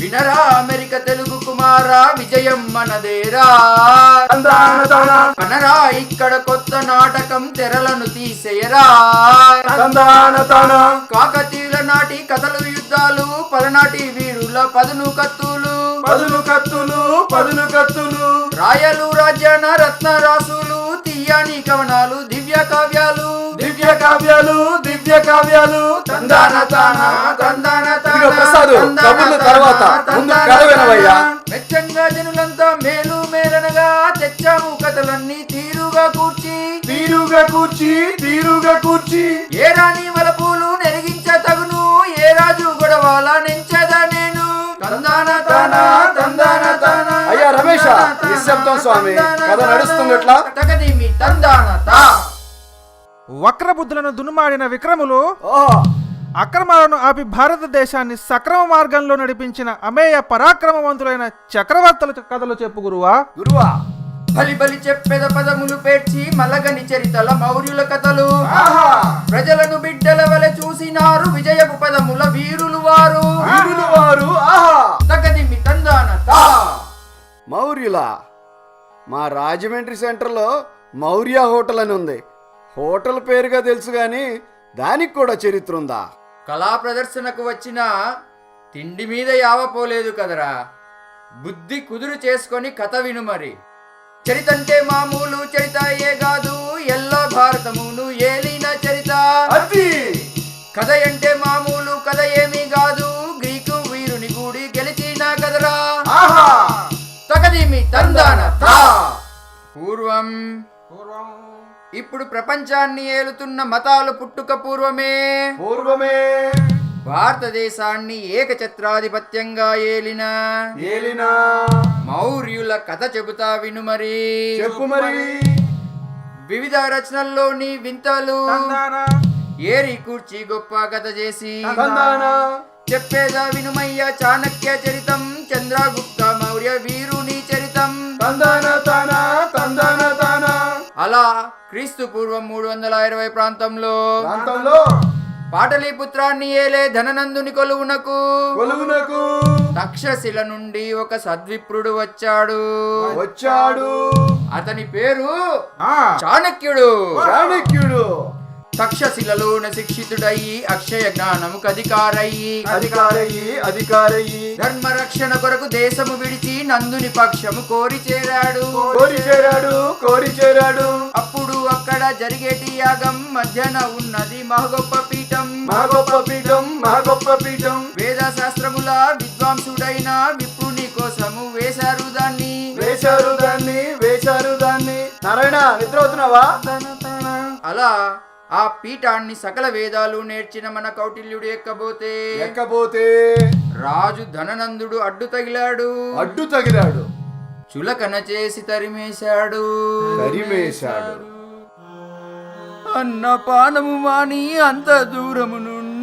వినరా అమెరిక తెలుగు కుమారా విజయం మనదేరా. కనరా ఇక్కడ కొత్త నాటకం తెరలను తీసేయరా. కాకతీయుల నాటి కథలు యుద్ధాలు పలనాటి వీరుల పదును కత్తులు. పదులు కత్తులు పదులు కత్తులు. రాయలు రాజ్యాన రత్న రాసులు తీయని కవనాలు దివ్య కావ్యాలు. దివ్య కావ్యాలు దివ్య కావ్యాలు. తందాన తాన తందాన తాన, ప్రసాదు, తర్వాత ముందు. మెచ్చంగా జనులంతా మేలు మేలనగా తెచ్చాము కథలన్నీ తీరుగా కూర్చి. తీరుగా కూర్చి తీరుగా కూర్చి. ఏ రాణి వలపూలు నిశ్శబ్దం స్వామి. కథ నడుస్తుంది ఎట్లా? వక్రబుద్ధులను దునుమాడిన విక్రములు అక్రమాలను ఆపి భారతదేశాన్ని సక్రమ మార్గంలో నడిపించిన అమేయ పరాక్రమవంతులైన చక్రవర్తుల కథలు చెప్పు గురువా. గురువా బలి బలి చెప్పెద పదములు పేర్చి మలగని చరితల మౌర్యుల కథలు. ఆహా. ప్రజలను బిడ్డల వలె చూసినారు విజయపు పదముల వీరులు వారు. వీరులు వారు ఆహా. తగదిమి తందాన తా మౌర్యుల మా రాజమండ్రి సెంటర్లో మౌర్య హోటల్ అని ఉంది. హోటల్ పేరుగా తెలుసు కానీ దానికి కూడా చరిత్ర ఉందా? కళా ప్రదర్శనకు వచ్చిన తిండి మీద యావపోలేదు కదరా. బుద్ధి కుదురు చేసుకొని కథ విను మరి. చరితంటే మామూలు చరిత ఏ కాదు ఎల్ల భారతమును ఏలిన చరిత. కథ అంటే మామూలు కథ ఏమీ కాదు. తందాన పూర్వం ఇప్పుడు ప్రపంచాన్ని ఏలుతున్న మతాలు పుట్టుక పూర్వమే. పూర్వమే భారతదేశాన్ని ఏకఛత్రాధిపత్యంగా ఏలిన ఏలినా మౌర్యుల కథ చెబుతా విను మరి. చెప్పు మరి. వివిధ రచనల్లోని వింతలు ఏరి కూర్చి గొప్ప కథ చేసి తందానా చెప్పేదా వినుమయ్య చాణక్య చరితం. చంద్రగుప్త మౌర్య వీరుని చరితం. తందాన తానా తందాన తానా. అలా క్రీస్తు పూర్వం మూడు వందల ఇరవై ప్రాంతంలో ప్రాంతంలో పాటలీపుత్రాన్ని ఏలే ధననందుని కొలువునకు. కొలువునకు. తక్షశిల నుండి ఒక సద్విప్రుడు వచ్చాడు. వచ్చాడు. అతని పేరు చాణక్యుడు. చాణక్యుడు. తక్షశిలలోన శిక్షితుడయి అక్షయ జ్ఞానముకు అధికారయ్యి అధికారయ్యి అధికారయ్యి ధర్మ రక్షణ కొరకు దేశము విడిచి నందుని పక్షము కోరి చేరాడు. కోరి చేరాడు కోరి చేరాడు. అప్పుడు అక్కడ జరిగేటి యాగం మధ్యన ఉన్నది మహగొప్ప పీఠం. మా గొప్ప పీఠం మా గొప్ప పీఠం. వేద శాస్త్రముల విద్వాంసుడైన విప్రుని కోసము వేశారు దాన్ని. వేశారు దాన్ని వేశారు దాన్ని. నారాయణ నిద్ర అవుతున్నావా అలా ఆ పీఠాన్ని సకల వేదాలు నేర్చిన మన కౌటిల్యుడు ఎక్కబోతే? ఎక్కపోతే రాజు ధననందుడు అడ్డు తగిలాడు. అడ్డు తగిలాడు. చులకన చేసి తరిమేశాడు. తరిమేశాడు. అన్న పానము మాని అంత దూరము నుండి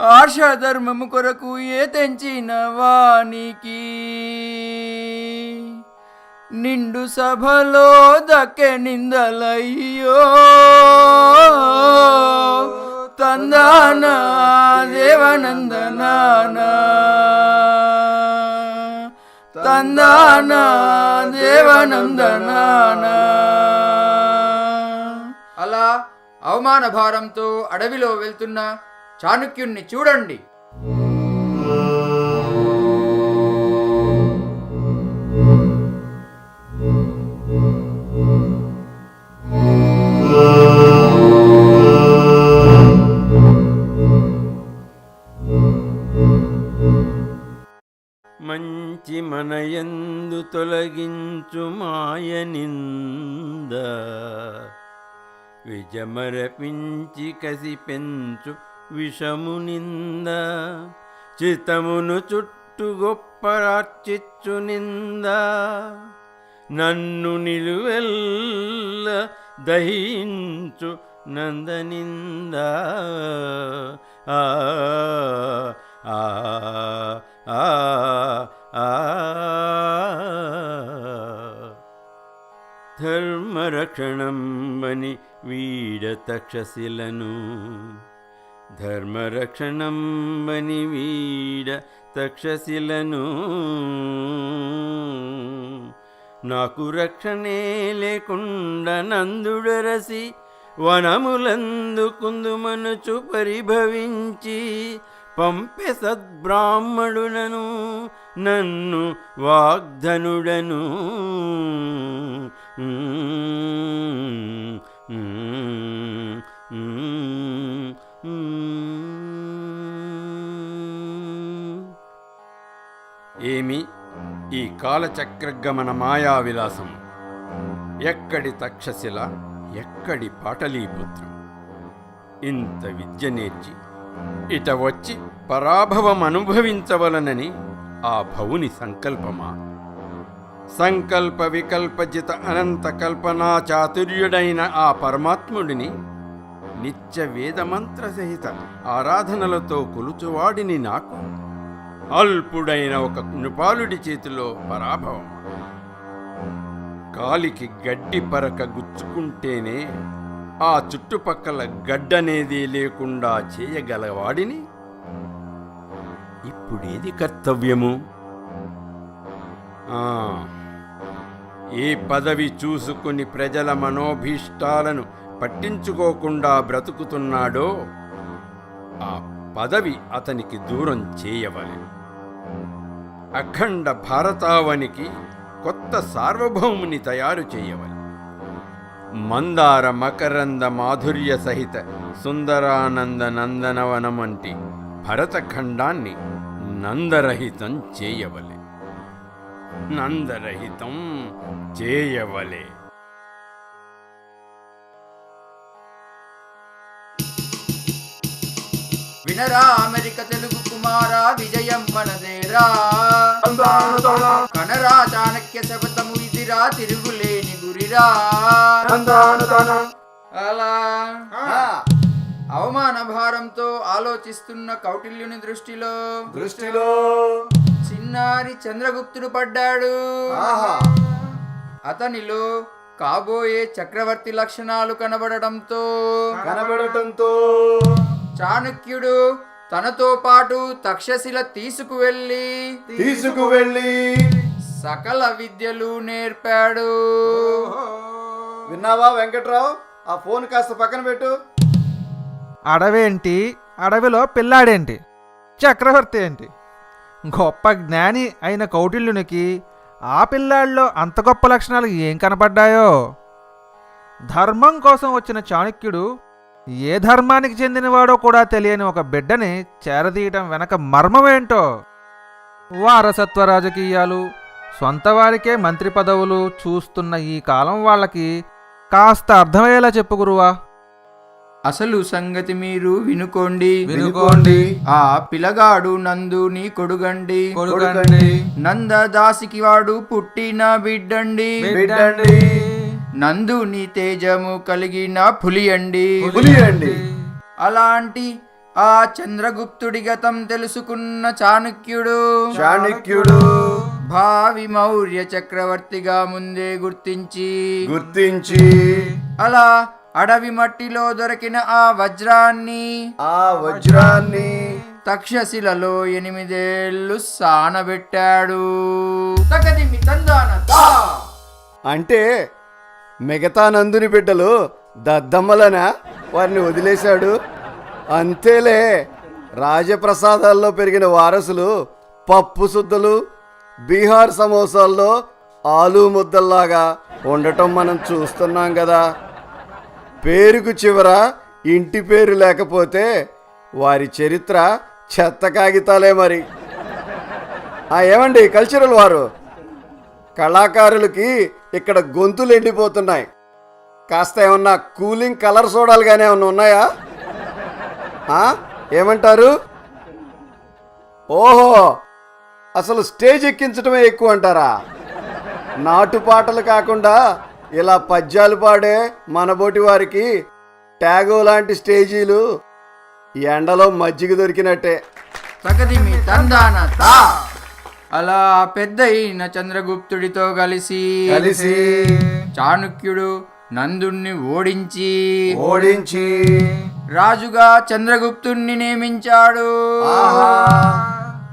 ఆర్ష ధర్మము కొరకు ఏ తెంచిన వానికి? నిండు సభలో దక్కె నిందలయ్యో. తందాన దేవనందనాన. తందాన దేవనందనాన. అలా అవమాన భారంతో అడవిలో వెళ్తున్న చాణక్యుణ్ణి చూడండి. మాయనింద విజమరపించి కసి పెంచు విషము నింద చితమును చుట్టు గొప్పరార్చిచ్చు నింద నన్ను నిలువెల్ల దహించు నందనింద. ఆ ఆ ఆ ఆ. ధర్మరక్షణంబని వీడ తక్షశిలను ధర్మరక్షణంబని వీడ తక్షశిలను నాకు రక్షణే లేకుండా నందుడరసి వనములందు కుందుమనుచు పరిభవించి పంపె సద్బ్రాహ్మణులను నన్ను వాగ్ధనుడను. ఏమి? ఈ కాలచక్రగమన మాయా విలాసం ఎక్కడి తక్షశిల ఎక్కడి పాటలీపుత్రం? ఇంత విద్య నేర్చి ఇట వచ్చి పరాభవం అనుభవించవలనని ఆ భవుని సంకల్పమా? సంకల్ప వికల్పజిత అనంత కల్పనా చాతుర్యుడైన ఆ పరమాత్ముడిని నిత్య వేదమంత్ర సహిత ఆరాధనలతో కొలుచువాడిని నాకు. అల్పుడైన ఒక నృపాలుడి చేతిలో పరాభవం. కాలికి గడ్డి పరక గుచ్చుకుంటేనే ఆ చుట్టుపక్కల గడ్డనేది లేకుండా చేయగలవాడిని? ఇప్పుడేది కర్తవ్యము? ఏ పదవి చూసుకుని ప్రజల మనోభీష్టాలను పట్టించుకోకుండా బ్రతుకుతున్నాడో ఆ పదవి అతనికి దూరం చేయవలె. అఖండ భారతావనికి కొత్త సార్వభౌముని తయారు చేయవలె. మందార మకరంద మాధుర్య సహిత సుందరానంద నందనవనమంటి భరతఖండాన్ని నందరహితం చేయవలె. నందరహితం చేయవలే. వినరా అమెరిక తెలుగు కుమార విజయం మనదేరా. కనరా చాణక్య శపథము ఇదిరా తిరుగులేని గురిరా. అలా. అవమాన భారంతో ఆలోచిస్తున్న కౌటిల్యుని దృష్టిలో. దృష్టిలో. చిన్నారి చంద్రగుప్తుడు పడ్డాడు. ఆహా. అతనిలో కాబోయే చక్రవర్తి లక్షణాలు కనబడడంతో కనబడటంతో. చాణక్యుడు తనతో పాటు తక్షశిల తీసుకువెళ్ళి. తీసుకువెళ్ళి. సకల విద్యలు నేర్పాడు. విన్నావా వెంకట్రావు? ఆ ఫోన్ కాస్త పక్కన పెట్టు. అడవేంటి? అడవిలో పిల్లాడేంటి? చక్రవర్తి ఏంటి? గొప్ప జ్ఞాని అయిన కౌటిల్యునికి ఆ పిల్లాడిలో అంత గొప్ప లక్షణాలు ఏం కనపడ్డాయో? ధర్మం కోసం వచ్చిన చాణక్యుడు ఏ ధర్మానికి చెందినవాడో కూడా తెలియని ఒక బిడ్డని చేరదీయటం వెనక మర్మమేంటో? వారసత్వ రాజకీయాలు సొంత వారికే మంత్రి పదవులు చూస్తున్న ఈ కాలం వాళ్ళకి కాస్త అర్థమయ్యేలా చెప్పు గురువా. అసలు సంగతి మీరు వినుకోండి. వినుకోండి. ఆ పిలగాడు నందు నీ కొడుగండి. నంద దాసికి వాడు పుట్టిన బిడ్డండి. బిడ్డండి. నందు నీ తేజము కలిగిన పులి అండి పులియండి. అలాంటి ఆ చంద్రగుప్తుడి గతం తెలుసుకున్న చాణక్యుడు. చాణక్యుడు. భావి మౌర్య చక్రవర్తిగా ముందే గుర్తించి గుర్తించి అలా అడవి మట్టిలో దొరికిన ఆ వజ్రాన్ని ఆ వజ్రాన్ని తక్షశిలలో ఎనిమిదేళ్ళు సానబెట్టాడు. తగదిమి తందాన దా. అంటే మిగతా నందుని బిడ్డలు దద్దమ్మలనా? వారిని వదిలేశాడు. అంతేలే రాజప్రసాదాల్లో పెరిగిన వారసులు పప్పు శుద్ధలు బీహార్ సమోసాల్లో ఆలు ముద్దల్లాగా ఉండటం మనం చూస్తున్నాం కదా. పేరుకు చివర ఇంటి పేరు లేకపోతే వారి చరిత్ర చెత్త కాగితాలే మరి. ఏమండి కల్చరల్ వారు? కళాకారులకి ఇక్కడ గొంతులు ఎండిపోతున్నాయి. కాస్త ఏమన్నా కూలింగ్ కలర్ సోడాలు కానీ ఏమన్నా ఉన్నాయా? ఏమంటారు? ఓహో అసలు స్టేజ్ ఎక్కించడమే ఎక్కువ అంటారా? నాటు పాటలు కాకుండా ఇలా పద్యాలు పాడే మనబోటి వారికి ట్యాగో లాంటి స్టేజీలు ఎండలో మజ్జిగ దొరికినట్టే. తగదిమి అలా పెద్ద అయిన చంద్రగుప్తుడితో కలిసి కలిసి చాణుక్యుడు నందుణ్ణి ఓడించి ఓడించి రాజుగా చంద్రగుప్తుణ్ణి నియమించాడు.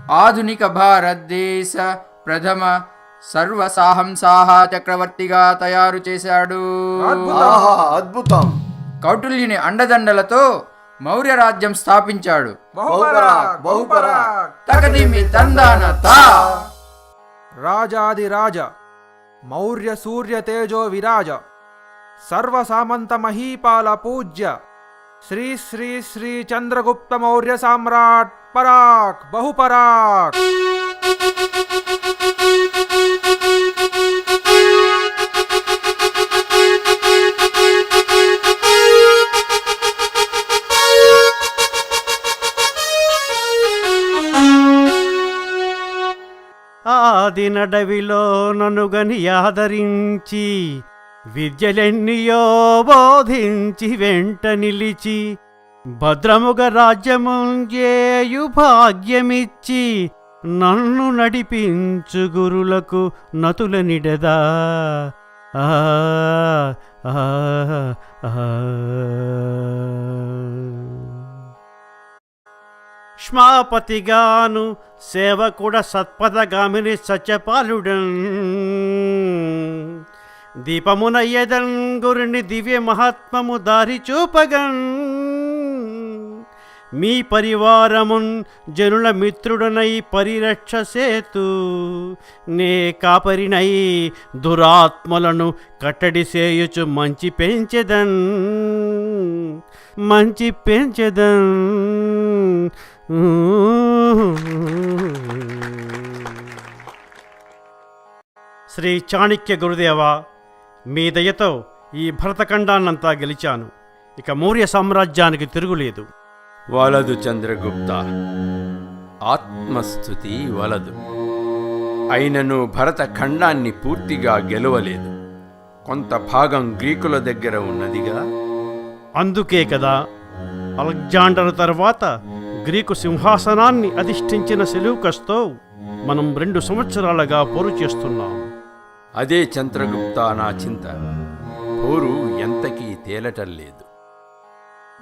ఆధునిక భారతదేశ ప్రథమ సర్వసాహంసాహ చక్రవర్తిగా తయారు చేశాడు. అద్భుతం. కౌటిల్యుని అండదండలతో మౌర్య రాజ్యం స్థాపించాడు తా. రాజాదిరాజ మౌర్య సూర్య తేజో విరాజ సర్వసామంత మహీపాల పూజ్య శ్రీ శ్రీ శ్రీ చంద్రగుప్త మౌర్య సామ్రాట్ పరాక్ బహుపరాక్. ఆది నడవిలో ననుగని ఆదరించి విద్యలెన్నియో బోధించి వెంట నిలిచి భద్రముగ రాజ్యముంజేయు భాగ్యమిచ్చి నన్ను నడిపించు గురులకు నతుల నిడదా ఆ సేవకుడ సత్పథగామిని సత్యపాలుడన్ దీపమునయ్యదన్ గురుని దివ్య మహాత్మము దారి చూపగన్. మీ పరివారమున్ జనుల మిత్రుడనై పరిరక్ష సేతు. నే కాపరినై దురాత్మలను కట్టడి సేయుచు మంచి పెంచెదన్. మంచి పెంచెదన్. శ్రీ చాణక్య గురుదేవ మీ దయతో ఈ భరతఖండాన్నంతా గెలిచాను. ఇక మౌర్య సామ్రాజ్యానికి తిరుగులేదు. వలదు చంద్రగుప్త. ఆత్మస్థుతి వలదు. అయినను భరత ఖండాన్ని పూర్తిగా గెలవలేదు. కొంత భాగం గ్రీకుల దగ్గర ఉన్నదిగా? అందుకే కదా అలెగ్జాండర్ తర్వాత గ్రీకు సింహాసనాన్ని అధిష్ఠించిన సెలూకస్తో మనం రెండు సంవత్సరాలుగా పోరు చేస్తున్నాం అదే చంద్రగుప్త నా చింత. పోరు ఎంతకీ తేలటం లేదు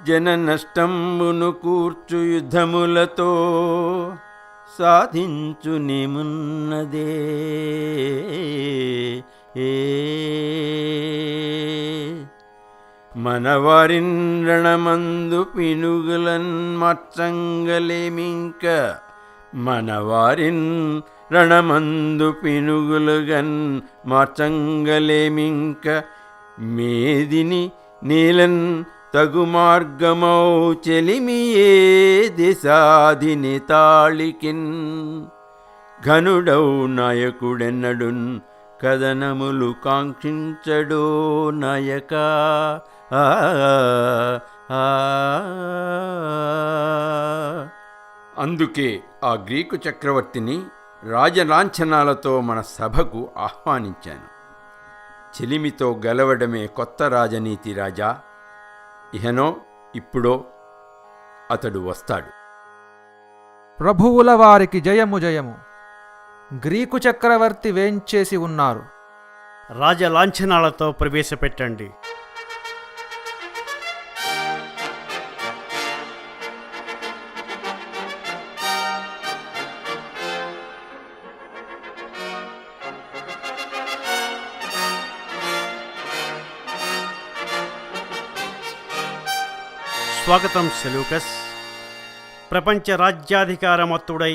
జన నష్టంబును కూర్చు యుద్ధములతో సాధించునేమున్నదే ఏ మనవారిన్ రణమందు పినుగులన్ మచ్చంగలేమింక మనవారిన్ రణమందు పినుగులుగన్ మార్చంగలేమింక మేదిని నీలన్ తగు మార్గమౌ చెలిమియే దిశాదిని తాళికిన్. ఘనుడౌ నాయకుడెన్నడున్ కథనములు కాంక్షించడో నాయక. అందుకే ఆ గ్రీకు చక్రవర్తిని రాజలాంఛనాలతో మన సభకు ఆహ్వానించాను. చెలిమితో గెలవడమే కొత్త రాజనీతి రాజా. ఇహనో ఇప్పుడో అతడు వస్తాడు. ప్రభువుల వారికి జయము జయము. గ్రీకు చక్రవర్తి వేంచేసి ఉన్నారు. రాజలాంఛనాలతో ప్రవేశపెట్టండి. స్వాగతం సెలూకస్. ప్రపంచ రాజ్యాధికారమత్తుడై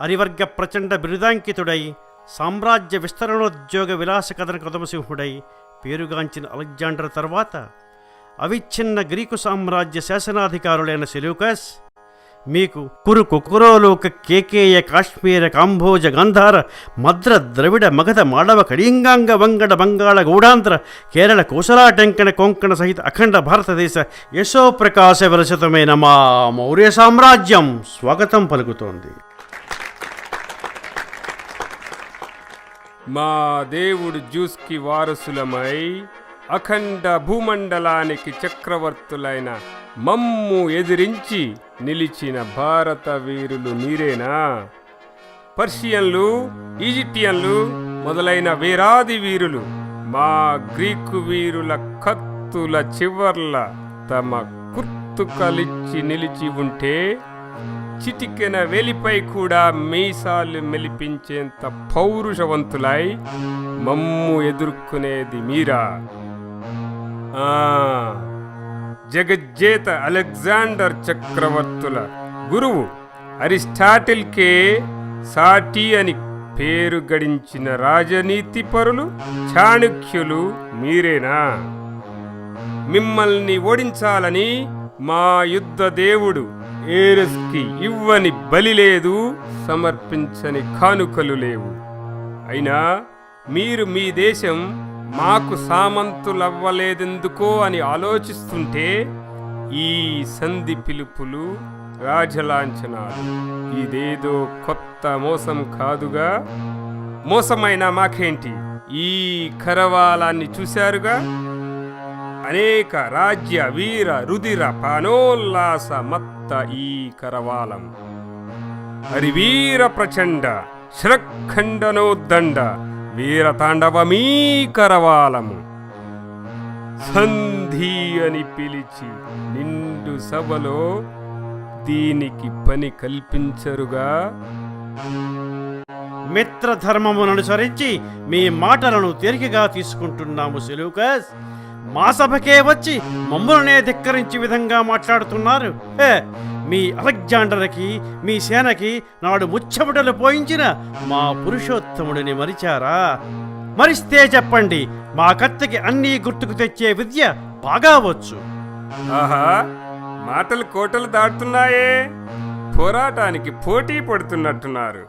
అరివర్గ ప్రచండ బిరుదాంకితుడై సామ్రాజ్య విస్తరణోద్యోగ విలాస కథన కదమసింహుడై పేరుగాంచిన అలెగ్జాండర్ తర్వాత అవిచ్ఛిన్న గ్రీకు సామ్రాజ్య శాసనాధికారులైన సెలూకస్ మీకు కురు కుకురోలోక కేకేయ కాశ్మీర కాంభోజ గంధార మద్ర ద్రవిడ మగధ మాడవ కళింగాంగ వంగడ బంగాళ గూఢాంధ్ర కేరళ కోసలా టెంకణ కొంకణ సహిత అఖండ భారతదేశ యశోప్రకాశ విరచితమైన మా మౌర్య సామ్రాజ్యం స్వాగతం పలుకుతోంది. మా దేవుడు జ్యూస్కి వారసులమై అఖండ భూమండలానికి చక్రవర్తులైన మమ్ము ఎదిరించి నిలిచిన భారత వీరులు మీరేనా? పర్షియన్లు ఈజిప్టియన్లు మొదలైన వీరాది వీరులు మా గ్రీకు వీరుల కత్తుల చివర్ల తమ కుర్తుకలిచ్చి నిలిచి ఉంటే చిటికెన వెలిపై కూడా మీసాలు మెలిపించేంత పౌరుషవంతులై మమ్ము ఎదుర్కొనేది మీరా? ఆ, జగజ్జేత అలెగ్జాండర్ చక్రవర్తుల గురువు అరిస్టాటిల్కే సాటి అని పేరు గడించిన రాజనీతి పరులు చాణుక్యులు మీరేనా? మిమ్మల్ని ఓడించాలని మా యుద్ధ దేవుడు ఏరస్కి ఇవ్వని బలి లేదు సమర్పించని కానుకలు లేవు. అయినా మీరు మీ దేశం మాకు సామంతులవ్వలేదెందుకో అని ఆలోచిస్తుంటే ఈ సంధి పిలుపులు రాజలాంఛనాలు. ఇదేదో కొత్త మోసం కాదుగా? మోసమైన మాకేంటి? ఈ కరవాలాన్ని చూశారుగా? అనేక రాజ్య వీర రుదిర పానోల్లాస మత్త ఈ కరవాలం. హరివీర ప్రచండ శ్రఖండనోద్దండ వీరతాండవమీ కరవాలము సంధి అని పిలిచి నిండు సభలో దీనికి పని కల్పించరుగా. మిత్రధర్మమును అనుసరించి మీ మాటలను తేలికగా తీసుకుంటున్నాము సెలూకస్. మా సభకే వచ్చి మమ్మల్నే ధిక్కరించి విధంగా మాట్లాడుతున్నారు. హే, మీ అలెగ్జాండర్కి మీ సేనకి నాడు ముచ్చబుటలు పోయించిన మా పురుషోత్తముడిని మరిచారా? మరిస్తే చెప్పండి మా కత్తికి అన్నీ గుర్తుకు తెచ్చే విద్య బాగా వచ్చు. ఆహా మాటలు కోటలు దాటుతున్నాయే. పోరాటానికి పోటీ పడుతున్నట్టున్నారు.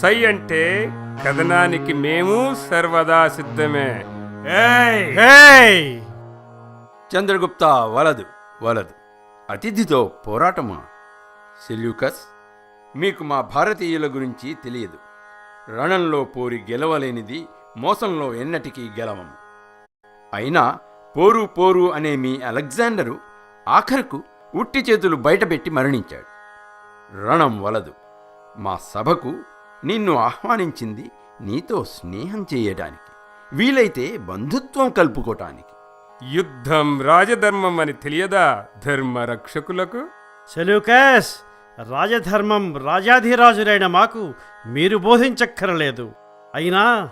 సై అంటే కథనానికి మేము సర్వదా సిద్ధమే. ఏయ్! హేయ్! చంద్రగుప్త వలదు వలదు. అతిథితో పోరాటమా? సెల్యూకస్ మీకు మా భారతీయుల గురించి తెలియదు. రణంలో పోరి గెలవలేనిది మోసంలో ఎన్నటికీ గెలవము. అయినా పోరు పోరు అనే మీ అలెగ్జాండరు ఆఖరుకు ఉట్టి చేతులు బయటపెట్టి మరణించాడు. రణం వలదు. మా సభకు నిన్ను ఆహ్వానించింది నీతో స్నేహం చేయడానికి వీలైతే బంధుత్వం కలుపుకోటానికి. యుద్ధం రాజధర్మం అని తెలియదా ధర్మ రక్షకులకు సెలూకస్ రాజధర్మం రాజాధిరాజులైన మాకు మీరు బోధించక్కరలేదు. అయినా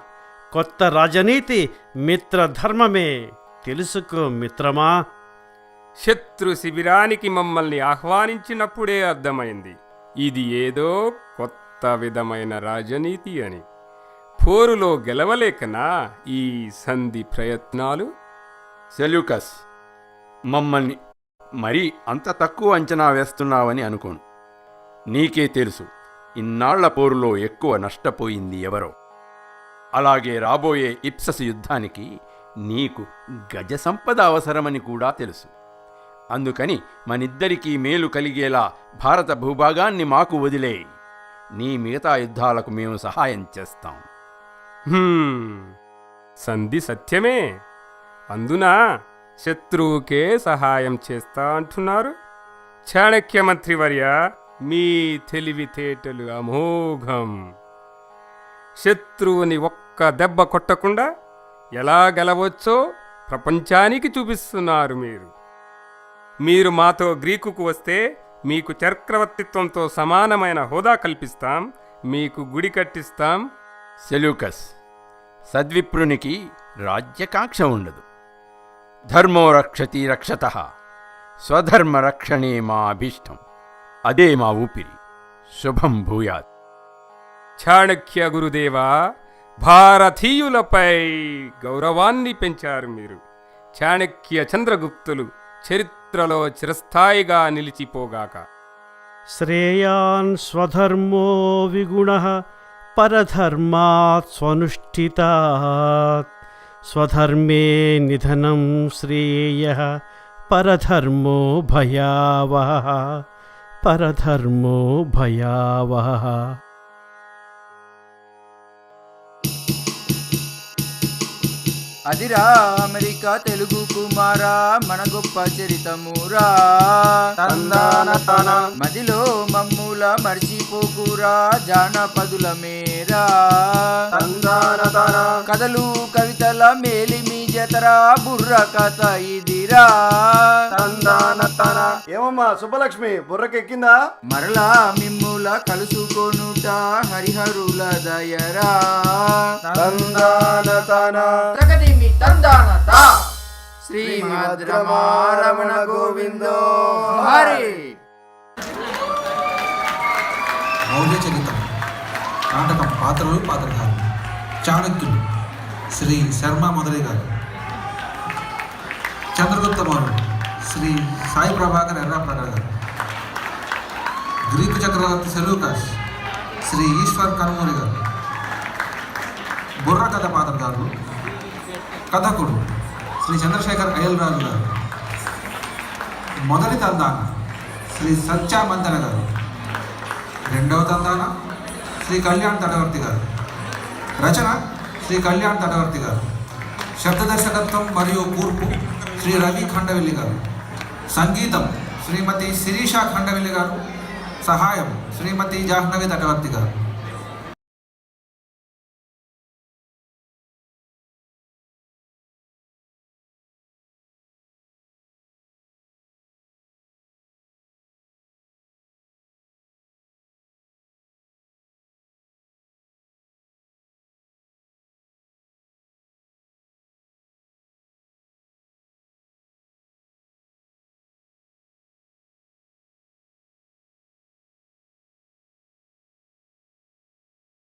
కొత్త రాజనీతి మిత్రధర్మమే. తెలుసుకో మిత్రమా. శత్రు శిబిరానికి మమ్మల్ని ఆహ్వానించినప్పుడే అర్థమైంది. ఇది ఏదో కొత్త విధమైన రాజనీతి అని. పోరులో గెలవలేకనా ఈ సంధి ప్రయత్నాలు? సెల్యూకస్ మమ్మల్ని మరీ అంత తక్కువ అంచనా వేస్తున్నావని అనుకోను. నీకే తెలుసు ఇన్నాళ్ళ పోరులో ఎక్కువ నష్టపోయింది ఎవరో. అలాగే రాబోయే ఇప్సస్ యుద్ధానికి నీకు గజ సంపద అవసరమని కూడా తెలుసు. అందుకని మనిద్దరికీ మేలు కలిగేలా భారత భూభాగాన్ని మాకు వదిలే. నీ మిగతా యుద్ధాలకు మేము సహాయం చేస్తాం. సంధి సత్యమే. అందున? శత్రువుకే సహాయం చేస్తా అంటున్నారు. చాణక్య మంత్రివర్య మీ తెలివితేటలు అమోఘం. శత్రువుని ఒక్క దెబ్బ కొట్టకుండా ఎలా గెలవచ్చో ప్రపంచానికి చూపిస్తున్నారు మీరు. మీరు మాతో గ్రీకుకు వస్తే మీకు చక్రవర్తిత్వంతో సమానమైన హోదా కల్పిస్తాం మీకు గుడి కట్టిస్తాం. సెల్యూకస్ సద్విప్రునికి రాజ్యకాంక్ష ఉండదు. ధర్మో రక్షతి రక్షత స్వధర్మ రక్షణే మా అభీష్టం. అదే మా ఊపిరి. శుభం భూయాత్. చాణక్య గురుదేవా భారతీయులపై గౌరవాన్ని పెంచారు మీరు. చాణక్య చంద్రగుప్తులు చరిత్రలో చిరస్థాయిగా నిలిచిపోగాక. శ్రేయాన్ స్వధర్మో విగుణ పరధర్మాత్ స్వనుష్ఠితాత్. स्वधर्मे निधनं श्रेयः परधर्मो भयावहः परधर्मो भयावहः। అదిరా అమెరికా తెలుగు కుమారా మన గొప్ప చరితమురా. మదిలో మమ్ముల మర్చిపోకురా జానపదుల మేరా. కథలు కవితల మేలి మీ జతరా బుర్ర కథ ఇదిరా. ఏమమ్మా సుబ్బలక్ష్మి బుర్రకెక్కిందా? మరలా మిమ్ముల కలుసుకొనుట హరిహరుల దయరా. తందానత శ్రీమద్ రమారమణ గోవిందో హరి. మౌల్య చరితం నాటకం పాత్రలు పాత్రధారులు చాణక్యులు. శ్రీ శర్మ మొదలై గారు. చంద్రగుప్త మౌర్యుడు. శ్రీ సాయి ప్రభాకర్ ఎర్రాప్రగడ గారు. గ్రీకు చక్రవర్తి సెలూకాస్ శ్రీ ఈశ్వర్ కనుమూరి గారు. బుర్ర కథ పాత్రధారులు కథకుడు శ్రీ చంద్రశేఖర్ అయ్యలరాజు గారు. మొదటి తందాన శ్రీ సత్యామంతన గారు. రెండవ తందాన శ్రీ కళ్యాణ్ తటవర్తి గారు. రచన శ్రీ కళ్యాణ్ తటవర్తి గారు. శబ్ద దర్శకత్వం మరియు కూర్పు శ్రీ రవి ఖండవెల్లి గారు. సంగీతం శ్రీమతి శిరీష ఖండవెల్లి గారు. సహాయం శ్రీమతి జాహ్నవి తటవర్తి గారు.